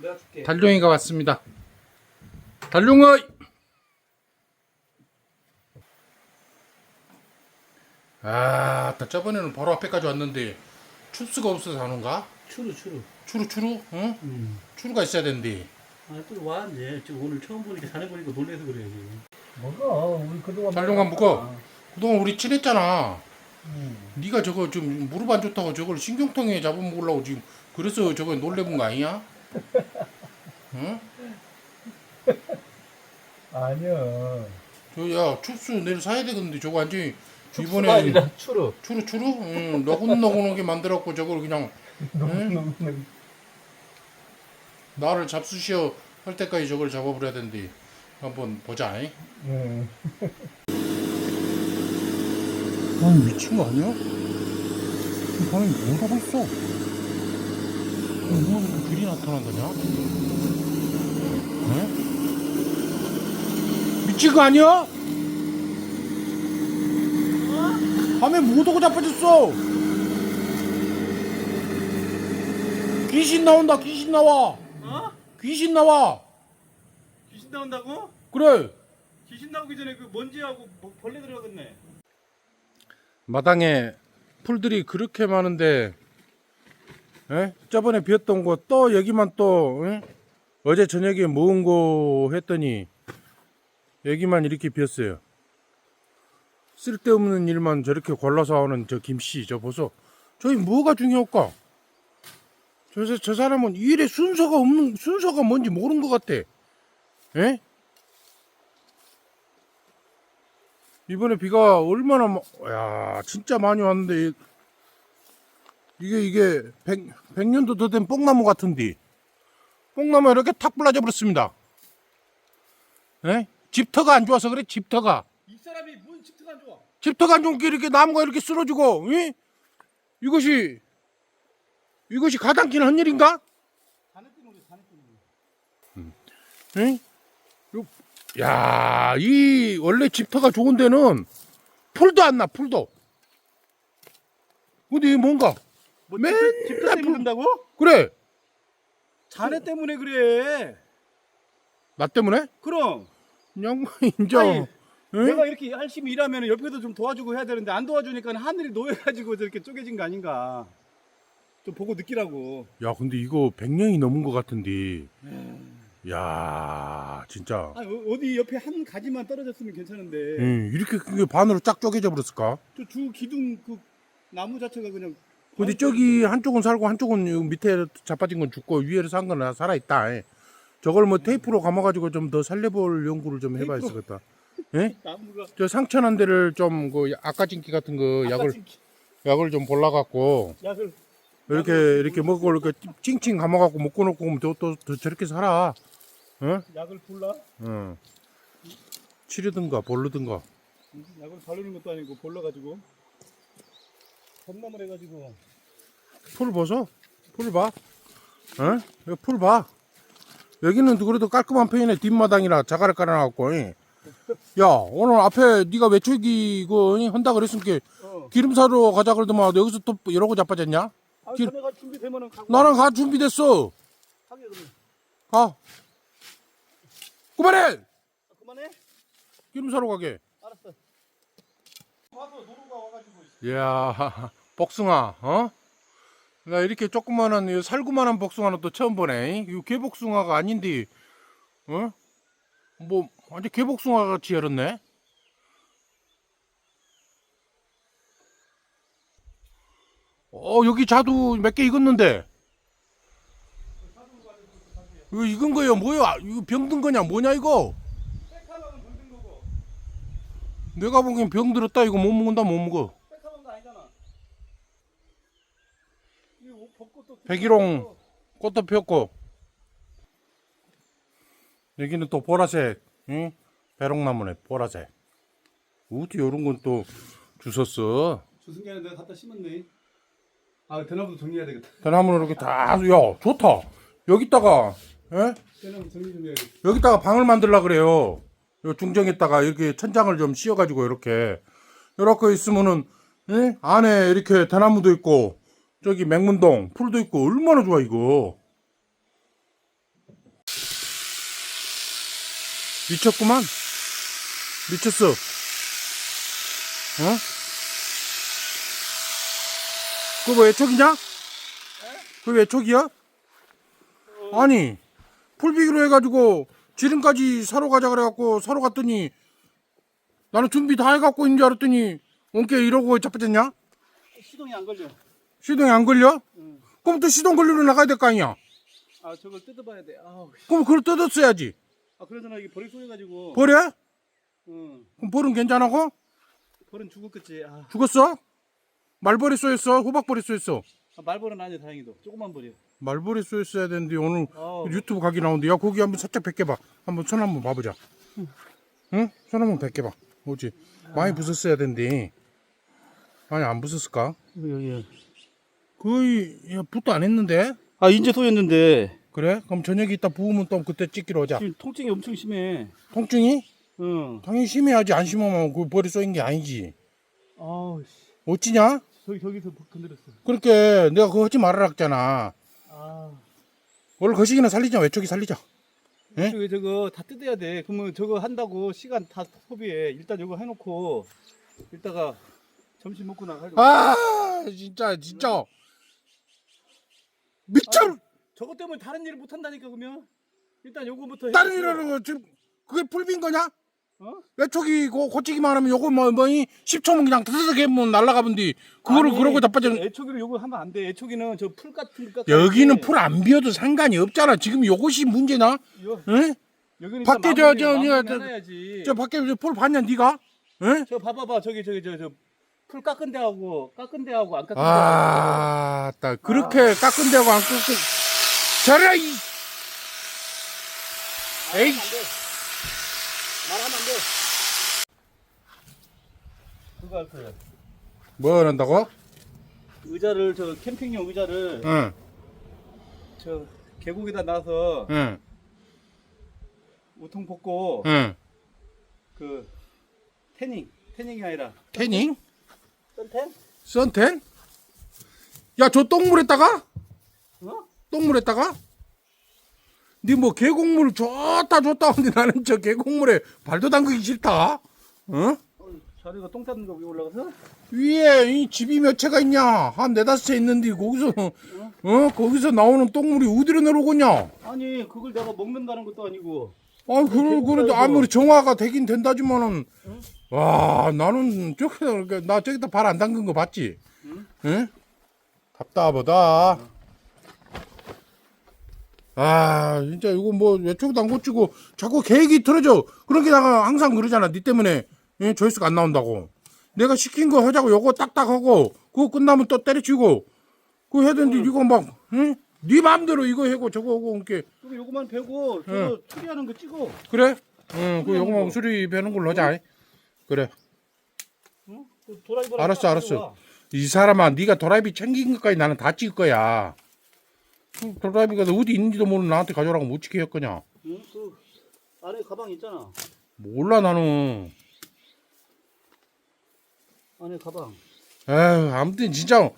내가 줄게. 달룡이가 왔습니다. 달룡아! 아, 나 저번에는 바로 앞에까지 왔는데 추수가 없어서 안 온가? 추루 추루. 추루 추루? 응? 음. 추루가 있어야 되는데. 아또 와 이제 지금 오늘 처음 보니까 자네 보니까 놀래서 그래 지금. 뭐가 우리 그동안 달룡아 묶어. 그동안 우리 친했잖아. 음. 네가 저거 좀 무릎 안 좋다고 저걸 신경통에 잡아먹으려고 지금 그래서 저거 놀래본 거 아니야? 응? 아니야. 저야 춥수 내일 사야 되겠는데 저거 완전히 축수가 이번에 아니라 추루. 추루 추루? 응, 너근너근하게 만들었고 저걸 그냥 너무 나를 잡수시어 할 때까지 저걸 잡아버려야 된대. 한번 보자. 잉? 응. 아니 미친 거 아니야? 방에 뭐 하고 있어? 뭐 이렇게 들이 나타난 거냐? 응? 미친 거 아니야? 밤에 못 오고 자빠졌어. 귀신 나온다. 귀신 나와. 어? 귀신 나와. 귀신 나온다고? 그래. 귀신 나오기 전에 그 먼지하고 뭐 벌레 들어가겠네. 마당에 풀들이 그렇게 많은데 에? 저번에 비었던 거 또 여기만 또 에? 어제 저녁에 모은 거 했더니 여기만 이렇게 비었어요 쓸데없는 일만 저렇게 골라서 하는 저 김씨 저 보소 저기 뭐가 중요할까 저, 저 사람은 이 일에 순서가 없는 순서가 뭔지 모르는 것 같아 에? 이번에 비가 얼마나 마- 야 진짜 많이 왔는데 이- 이게 이게 백, 백년도 더 된 뽕나무 같은데 뽕나무 이렇게 탁 불라져 버렸습니다 에? 집터가 안 좋아서 그래 집터가 이 사람이 뭔 집트가 안 좋아? 집터가 안 좋은 게 이렇게 나무가 이렇게 쓰러지고 에? 이것이 이것이 가당키는 한 일인가? 때문에. 에? 요- 야, 이 원래 집터가 좋은 데는 풀도 안 나, 풀도. 근데 뭔가 뭐 맨날 집트 때문에 불- 그런다고? 그래. 자네 때문에 그래. 나 때문에? 그럼 그냥 인제 아니, 에? 내가 이렇게 열심히 일하면 옆에도 좀 도와주고 해야 되는데 안 도와주니까 하늘이 놓여가지고 저렇게 쪼개진 거 아닌가. 좀 보고 느끼라고. 야, 근데 이거 100년이 넘은 것 같은데. 야, 진짜. 아 어디 옆에 한 가지만 떨어졌으면 괜찮은데 응, 이렇게 그게 반으로 쫙 쪼개져 버렸을까? 저 주 기둥 그 나무 자체가 그냥 근데 저기 한쪽은 살고 한쪽은 요 밑에 자빠진 건 죽고 위에를 산건 살아 있다. 저걸 뭐 테이프로 감아가지고 좀 더 살려볼 연구를 좀 해봐야? 되겠다. 예? 나무가 저 상처난 데를 좀 그 아까진기 같은 거 약을 아까 약을 좀 볼라갖고 약을 이렇게 이렇게 먹고 이렇게 찡찡 감아갖고 먹고 놓고 오면 또, 또, 또 저렇게 살아. 어? 약을 불라 어. 치르든가 보르든가. 약을 바르는 것도 아니고 볼러가지고 건나물 해가지고 풀 보소. 풀 봐. 어? 이거 풀 봐. 여기는 그래도 깔끔한 편이네. 뒷마당이라 자갈을 깔아놔갖고. 이. 야 오늘 앞에 네가 외출기 이거 이, 한다 그랬으니까 어. 기름 사러 가자 그러더만 여기서 또 이러고 자빠졌냐? 아, 길- 자네가 준비되면은 가고 나랑 가 준비됐어. 가게 그러면 가. 그만해. 아, 그만해 기름 사러 가게. 알았어 이야, 복숭아, 어? 나 이렇게 조그만한, 이 살구만한 복숭아는 또 처음 보네. 이거 개복숭아가 아닌데, 어? 뭐, 완전 개복숭아 같이 열었네? 어, 여기 자두 몇 개 익었는데. 이거 익은 거예요? 뭐야? 이거 병든 거냐? 뭐냐, 이거? 내가 보기엔 병 들었다. 이거 못 먹는다, 못 먹어. 백화방도 아니잖아 이 옷 벚꽃도 백일홍. 꽃도 피었고 여기는 또 보라색 응? 배롱나무네 보라색 어디 요런 건 또 주웠어 주승기는 내가 갖다 심었네 아 대나무도 정리해야 되겠다 대나무는 이렇게 다야 좋다 여기다가 예? 대나무 정리 좀 해야겠다 여기다가 방을 만들라 그래요 요 중정에다가 이렇게 천장을 좀 씌워가지고 이렇게 이렇게 있으면은 예? 안에 이렇게 대나무도 있고 저기 맹문동 풀도 있고 얼마나 좋아 이거 미쳤구만. 미쳤어. 어? 그거 왜 촉이냐? 그거 왜 촉이야? 아니, 풀비기로 해가지고 지름까지 사러 가자 그래갖고 사러 갔더니 나는 준비 다 해갖고 있는 줄 알았더니 온게 이러고 자빠졌냐? 시동이 안 걸려. 시동이 안 걸려? 응. 그럼 또 시동 걸리러 나가야 될 거 아니야? 아 저걸 뜯어봐야 돼. 아우. 씨. 그럼 그걸 뜯었어야지. 아 그러잖아 이게 버릴 쏘여가지고. 버려? 응. 그럼 벌은 괜찮아고? 벌은 죽었겠지. 아, 죽었어? 말벌이 쏘였어? 호박벌이 쏘였어? 아, 말벌은 아니야 다행히도. 조금만 버려. 말벌이 쏘였어야 되는데 오늘 아우. 유튜브 각이 나오는데 야 거기 한번 살짝 벗겨봐 한번 손 한번 봐보자 응? 손 한번 벗겨봐 뭐지 많이 부쉈어야 된대 아니 안 부쉈을까? 여기. 거의 야, 붓도 안 했는데 아 이제 쏘였는데 그래? 그럼 저녁에 이따 부으면 또 그때 찍기로 하자 지금 통증이 엄청 심해. 통증이? 응. 당연히 심해야지 안 심하면 그 벌이 쏘인 게 아니지 아우 씨. 어찌냐? 저기 저기서 건드렸어. 그렇게 내가 그거 하지 말아라 했잖아 아. 원래 거시기나 살리자 외쪽이 살리자 예? 저기 저거 다 뜯어야 돼. 그러면 저거 한다고 시간 다 소비해. 일단 이거 해놓고 이따가 점심 먹고 나가려고. 아 진짜 진짜 미쳐 저것 때문에 다른 일을 못 한다니까 그러면. 일단 요거부터. 다른 거 지금 그게 풀빈 거냐? 어? 외초기 고 고치기만 하면 요거 뭐 뭐이 10초면 그냥 드드득 하면 날라가 본디 그거를 아니, 그러고 자빠져 애초기를 요거 하면 안 돼. 애초기는 저 풀 같은 거. 여기는 풀 안 비어도 상관이 없잖아 지금 요것이 문제나 요, 응? 여기는 밖에 일단 저- 마무리, 저- 마무리 저- 해놔야지. 저 밖에 저풀 봤냐 네가? 응? 저 봐봐봐 저기 저기 저 저 풀 깎은 데하고 깎은 데하고 안 깎은 데하고 아 따 그렇게 깎은 데하고 안 깎은 저라 이 에이 말하면 안 돼. 그거 할 거야. 뭐 한다고? 의자를 저 캠핑용 의자를 응 저 계곡에다 놔서 응 우통 벗고 응 그 태닝 태닝이 아니라 태닝? 선텐? 선텐? 야 저 똥물에다가? 어? 똥물에다가? 니 뭐 계곡물 좋다 좋다 하는데 나는 저 계곡물에 발도 담그기 싫다. 어? 자리가 똥 쌌는 거 위에 올라가서? 위에 이 집이 몇 채가 있냐? 한 네다섯 채 있는데 거기서 어 거기서 나오는 똥물이 어디로 내려오겠냐? 아니 그걸 내가 먹는다는 것도 아니고 아 그래 그래도 아무리 정화가 되긴 된다지만은 와 나는 저기 나 저기다 발 안 담근 거 봤지? 응? 답답하다. 아 진짜 이거 뭐 외쪽도 안 고치고 자꾸 계획이 틀어져 그런 게 내가 항상 그러잖아 니 때문에 예, 조회수가 안 나온다고 내가 시킨 거 하자고 요거 딱딱하고 그거 끝나면 또 때려치고 그거 해야 되는데 이거 막 응? 네 마음대로 이거 하고 저거 하고 이렇게 그럼 요거만 베고 저거 처리하는 거 찍어 그래? 응, 그 요거만 수리 배는 걸로 하자. 그래. 응? 그 도라이버랑 알았어, 딱 알았어. 이 사람아, 네가 드라이브 챙긴 것까지 나는 다 찍을 거야. 그 드라이브가 어디 있는지도 모르는 나한테 가져오라고 못 찍게 할 거냐? 응? 그 안에 가방 있잖아 몰라 나는. 안에 가방 에휴, 아무튼 진짜.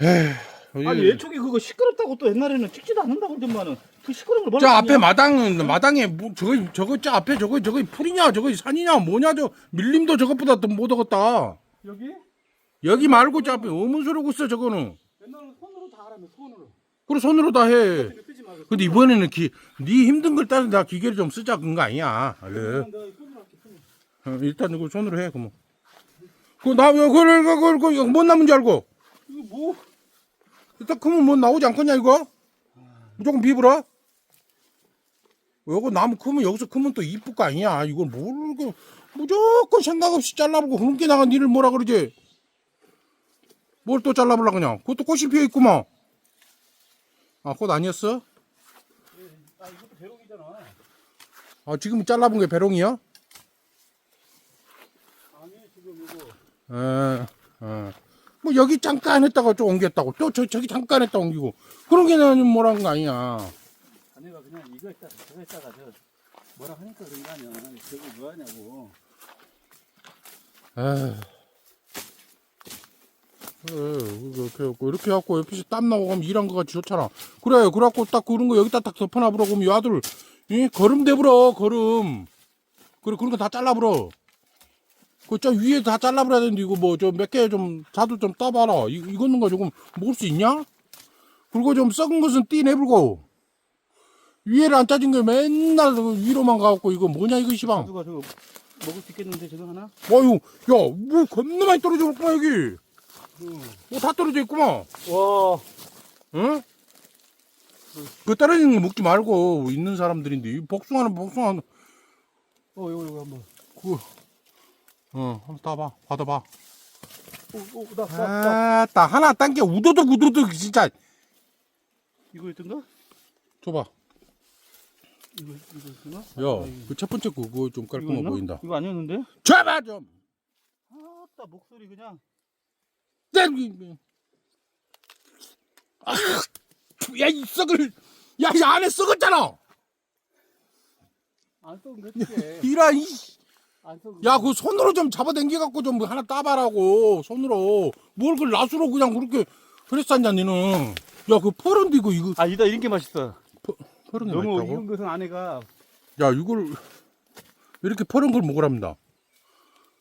에휴. 아니 애초기 그거 시끄럽다고 또 옛날에는 찍지도 않는다고 그러더만은 그 시끄러운 걸저 뭐라 앞에? 마당은 마당에 뭐 저거 저거 저 앞에 저거 저거 풀이냐 저거 산이냐 뭐냐 저 밀림도 저것보다 더 못 얻었다. 여기? 여기 말고 저 앞에 어문 소리고 있어 저거는. 옛날에는 손으로 다 하라며 손으로 그래 손으로 다 해. 근데 이번에는 기, 네 힘든 걸 따서 나 기계를 좀 쓰자 그런 거 아니야. 그래. 어, 일단 이거 손으로 해, 그럼. 그나 그걸 그걸 그걸 못 남은 줄 알고. 이거 뭐 일단 크면 뭐 나오지 않겠냐 이거? 무조건 비브라. 요거 나무 크면 여기서 크면 또 이쁠 거 아니야. 이걸 뭘 그, 무조건 생각 없이 잘라보고 그렇게 나가 니를 뭐라 그러지? 뭘 또 잘라보려 그냥? 그것도 꽃이 피어 있구만. 아, 꽃 아니었어? 아 이것도 배롱이잖아 아, 지금 잘라본 게 배롱이야? 아니 지금 이거 에, 에. 뭐 여기 잠깐 했다가 좀 옮겼다고. 또 저, 저기 잠깐 했다 옮기고. 그런 게 나는 뭐라는 거 아니야. 아내가 그냥 이거 했다가 저거 했다가 저 뭐라 하니까 그런 거 아니야 저거 뭐 하냐고. 에휴. 그래, 이렇게 해갖고, 이렇게 해갖고, 옆에서 땀 나고 가면 일한 거 같이 좋잖아. 그래, 그래갖고 딱 그런 거 여기다 딱 덮어놔보라고 하면 이 아들, 이 거름 대불어 거름 그래 그런 거 다 잘라버려 그 저 위에 다 잘라버려야 되는데 이거 뭐 저 몇 개 좀 자도 좀 따봐라 이, 이거는 거 조금 먹을 수 있냐 그리고 좀 썩은 것은 띠내불고 위에를 안 짜진 게 맨날 그 위로만 가갖고 이거 뭐냐 이거 시방 누가 저거 먹을 수 있겠는데 저거 하나? 아유 야뭐 겁나 많이 떨어져 있구만 여기 응. 뭐다 떨어져 있구만 와. 응? 그 떨어지는 거 먹지 말고 있는 사람들인데 이 복숭아는 복숭아 어 이거 이거 한번. 그, 어, 한번 따봐, 받아봐. 오 오 나 나, 나. 아 따, 하나 딴 게 우도둑 우도둑, 진짜. 이거 있던가? 줘봐. 이거 이거 있던가? 야, 그 첫 번째 거, 그거 좀 깔끔해 이거 보인다. 이거 아니었는데? 줘봐, 좀. 아따 목소리 그냥. 땡! 아, 야, 이 썩을, 야, 이 안에 썩었잖아! 안 썩은 거지. 이라, 이, 안 썩은. 야, 그 손으로 좀 잡아당겨갖고 좀 하나 따봐라고, 손으로. 뭘그 낫으로 그냥 그렇게 그랬었냐, 니는. 야, 그 퍼런데 이거, 이거, 아 이다 이런 게 맛있어. 퍼런 게 너무 맛있다고? 익은 것은 안에가 야, 이걸, 이렇게 퍼런 걸 먹으랍니다.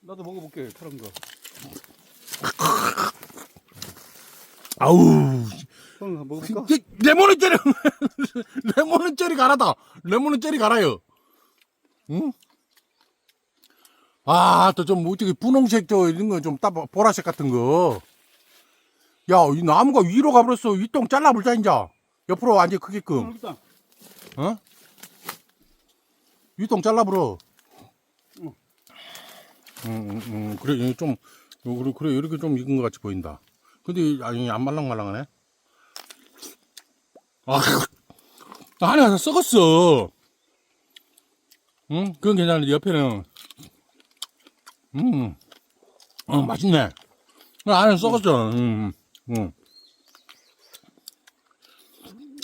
나도 먹어볼게 그런 거. 아우, 형 먹어볼까? 이게 레몬은 젤리, 레몬은 젤리 가라다. 레몬은 젤리 갈아요. 응? 아, 또 좀, 어떻게 분홍색 저, 이런 거 좀 따, 보라색 같은 거. 야, 이 나무가 위로 가버렸어. 윗동 잘라볼자, 이제. 옆으로 완전 크게끔. 여기다. 어? 윗동 잘라버려. 응. 응, 응, 응. 그래, 좀, 요, 그래, 그래, 이렇게 좀 익은 것 같이 보인다. 근데, 아니, 안 말랑말랑하네. 아, 다 썩었어. 응? 그건 괜찮은데, 옆에는, 음, 어, 맛있네. 안에 썩었어. 음, 음.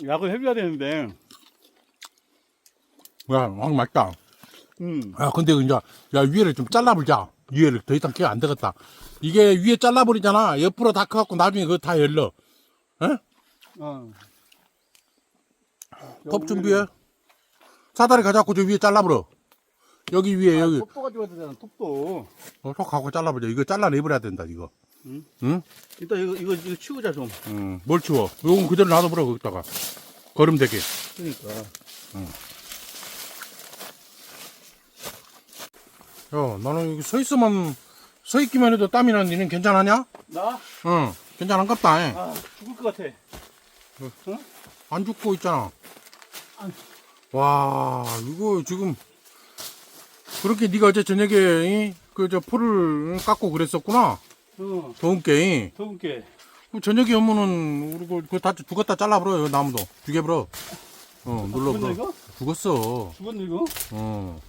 약을 해줘야 되는데. 야, 아, 맛있다. 음. 야, 근데 이제 야 위에를 좀 잘라보자. 위에를 더 이상 끼면 안 되겠다. 이게 위에 잘라버리잖아. 옆으로 다 커갖고 나중에 그거 다 열러. 어. 톱 준비해. 사다리 가져갖고 저 위에 잘라버려. 여기 위에 여기 톱도 가져야 되잖아. 톱도. 어, 갖고 잘라버려. 이거 잘라내버려야 된다 이거. 응? 응? 일단 이거 이거 이거 치우자 좀. 응. 뭘 치워? 요건 그대로 놔둬버려 거기다가. 거름 되게. 그러니까. 야, 나는 여기 서 있으면 서 있기만 해도 땀이 나는 니는 괜찮하냐? 나? 응. 괜찮은갑다. 아 죽을 것 같아. 안 죽고 있잖아. 안- 와, 이거 지금 그렇게 네가 어제 저녁에 그저 풀을 깎고 그랬었구나. 어. 더운 게. 더운 게. 그럼 저녁에 오면은 우리 그- 그거 다 죽었다 잘라버려. 요 나무도 죽여버려. 어, 죽었나 눌러버려. 이거? 죽었어. 죽었나 이거? 어.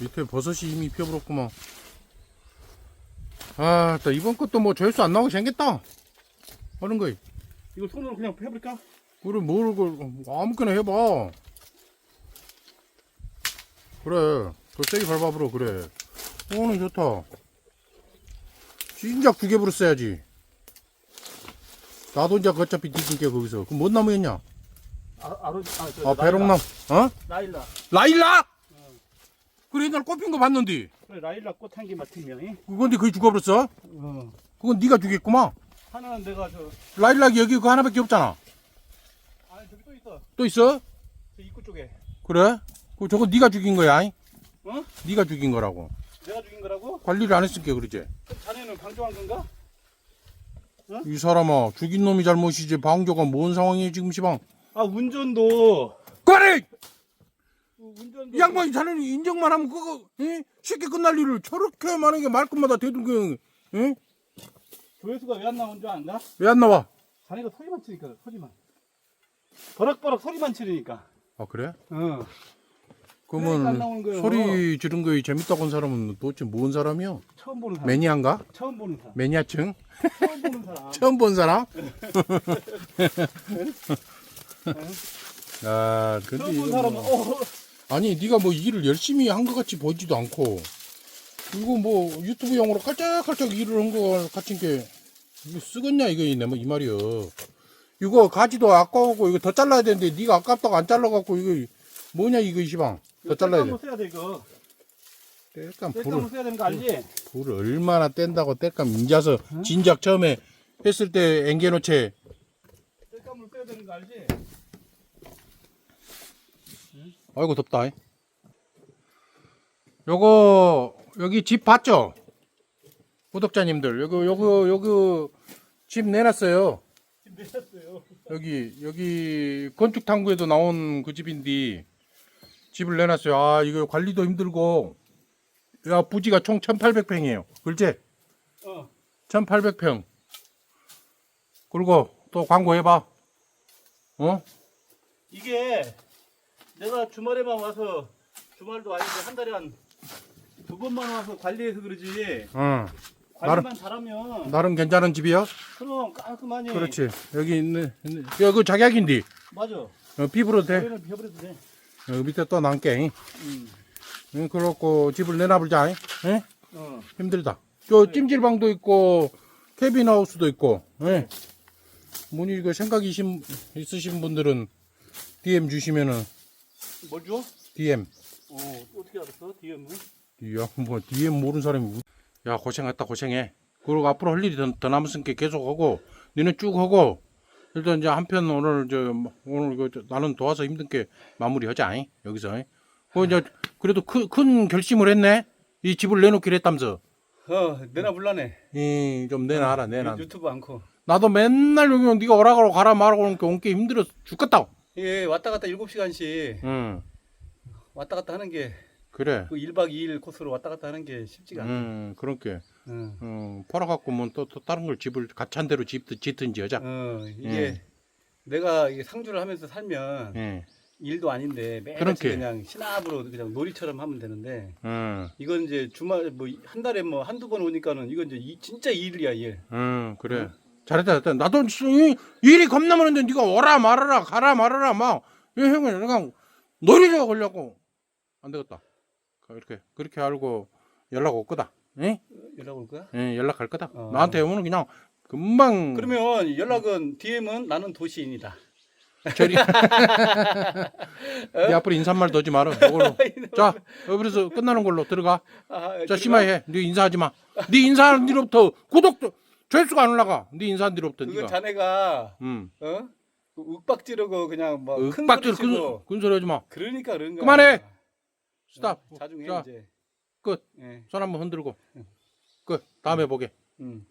밑에 버섯이 이미 피어버렸구만. 아, 또 이번 것도 뭐 조회수 안 나오게 생겼다. 하는 거이. 이거 손으로 그냥 해볼까? 그래 뭘 그, 아무거나 해봐 그래 더 세게 밟아버려 그래 오는 좋다 진작 두개 부렸어야지 나도 이제 어차피 뒤진게 거기서 그럼 뭔 나무였냐 아, 아로, 아, 저, 아 배롱나무 어? 라일락. 라일락 그래 옛날 꽃핀 거 봤는데 그래, 라일락 꽃한 개 맡으면. 이? 그건데 그게 죽어버렸어 어. 그건 네가 죽였구만 하나는 내가 저, 라일락이 여기 그 하나밖에 없잖아 아 저기 또 있어. 또 있어? 저 입구 쪽에. 그래? 그 저거 네가 죽인 거야 어? 네가 죽인 거라고 내가 죽인 거라고? 관리를 안 했을게 그러지 그럼 자네는 방종한 건가? 이 사람아 죽인 놈이 잘못이지 방조가 뭔 상황이야 지금 시방 아 운전도. 그래 운전도. 이 양반이 자네는 인정만 하면 그거 에? 쉽게 끝날 일을 저렇게 만약에 말끝마다 대들고 에? 조회수가 왜 안 나온 줄 안가? 왜안 나와 자네가 소리만 치니까 소리만. 버럭버럭 소리만 치르니까. 아 그래? 어. 그러니까 안 나오는 그러면 거예요. 소리 지른 거에 재밌다고 한 사람은 도대체 뭔 사람이야? 처음 보는 사람. 매니아인가? 처음 보는 사람. 매니아층? 처음 보는 사람. 처음 본 사람? 아 근데 처음 본 이거 사람은 뭐- 어. 아니 네가 뭐 일을 열심히 한 것 같이 보이지도 않고 이거 뭐 유튜브용으로 깔짝깔짝 일을 한거 같은 게 이거 쓰겠냐 이거 이, 이 말이여 이거 가지도 아까우고 이거 더 잘라야 되는데 네가 아깝다고 안 잘라갖고 이거 뭐냐 이거 이 시방 더 잘라야 돼 써야 돼 이거. 뗄감으로 불을 써야 되는 거 알지? 불을 얼마나 뗀다고 뗄감 인자서 진작 처음에 했을 때 앵겨놓채 뗄감으로 써야 되는 거 알지? 아이고 덥다. 요거 여기 집 봤죠? 구독자님들 요거 요거 요거 집 내놨어요. 지금 내셨어요. 여기 여기 건축 탐구에도 나온 그 집인데 집을 내놨어요. 아 이거 관리도 힘들고 야 부지가 총 1,800평이에요. 그렇지? 어. 1,800평. 그리고 또 광고해봐. 어? 이게 내가 주말에만 와서 주말도 아닌데 한 달에 한 두 번만 와서 관리해서 그러지 응. 관리만 잘하면 나름 괜찮은 집이야? 그럼 깔끔하니 그렇지. 여기 있는, 있는 여기 작약인데 맞아 어, 피부로 돼. 여기는 비워버려도 돼 여기 밑에 또 남게. 음. 응, 그렇고 집을 내놔보자. 예? 어. 힘들다. 저 찜질방도 있고 캐빈하우스도 있고. 예. 문이 이거 생각 이신, 있으신 분들은 DM 주시면은 뭘 줘? DM. 어 어떻게 알았어? DM은? 야, 뭐 DM 모르는 사람이 우- 야 고생했다 고생해. 그리고 앞으로 할 일이 더, 더 남았으니까 계속 하고 니는 쭉 하고 일단 이제 한편 오늘 저 오늘 그 저, 나는 도와서 힘든 게 마무리하자. 잉? 여기서. 잉? 그 이제 그래도 큰, 큰 결심을 했네. 이 집을 내놓기로 했다면서. 어 내나 불라네 이, 좀 내놔라, 내놔. 유튜브 않고 나도 맨날 여기 네가 오라고 가라 말하고 오니까 온게 힘들어 죽겠다. 예 왔다 갔다 7시간씩 응, 왔다 갔다 하는 게 그래. 그 1박 2일 코스로 왔다 갔다 하는 게 쉽지가 않아 응, 그렇게. 응. 응, 팔아갖고 뭐또 또 다른 걸 집을 가찬 대로 집 짓든지 하자. 어, 이게 예. 내가 이게 상주를 하면서 살면 예, 일도 아닌데 매일 그렇게. 그냥 신압으로 그냥 놀이처럼 하면 되는데 응, 이건 이제 주말 뭐 한 달에 뭐 한두 번 오니까는 이건 이제 이- 진짜 일이야 일. 응, 그래. 잘했다, 잘했다. 나도 이- 일이 겁나 많은데 네가 오라 말아라, 가라 말아라 막. 이 형은 그냥 놀이려 걸려고 안 되겠다. 그렇게 그렇게 알고 연락 올 거다. 응? 연락 올 거야? 예, 연락할 거다. 어. 나한테 오면 그냥 금방 그러면 연락은 DM은 나는 도시인이다. 저리. 네 앞으로 인사말 더지 마라. 이걸로. 자, 여기서 끝나는 걸로 들어가. 아, 자, 심하게. 네 인사하지 마. 네 인사하는 뒤로부터 구독도 조회수가 안 올라가. 네 인사한 뒤로부터 그건 네가. 자네가 음. 어? 그 윽박 지르고 그냥 뭐큰 윽박질 소리 큰, 큰 소리 하지 마. 그러니까 그런 거야. 그만해. 스탑. 자중해 자, 이제. 끝. 예. 손 한번 흔들고. 끝. 다음에 보게. 음.